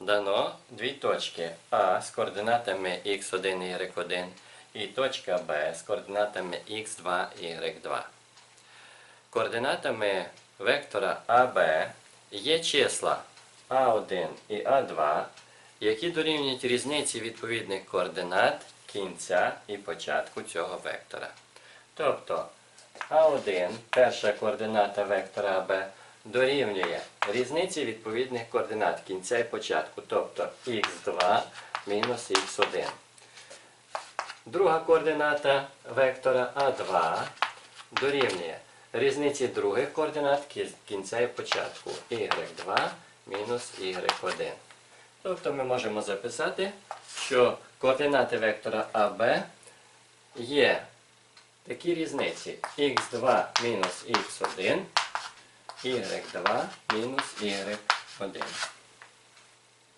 дано дві точки А з координатами x1 і y1 і точка Б з координатами x2 і y2. Координатами вектора АБ є числа А1 і А2, які дорівнюють різниці відповідних координат кінця і початку цього вектора. Тобто А1, перша координата вектора АБ, дорівнює різниці відповідних координат кінця і початку, тобто х2 мінус х1. Друга координата вектора А2 дорівнює різниці других координат кінця і початку y2 мінус y1. Тобто ми можемо записати, що координати вектора АБ є такі різниці x2 мінус x1, y2 мінус y1.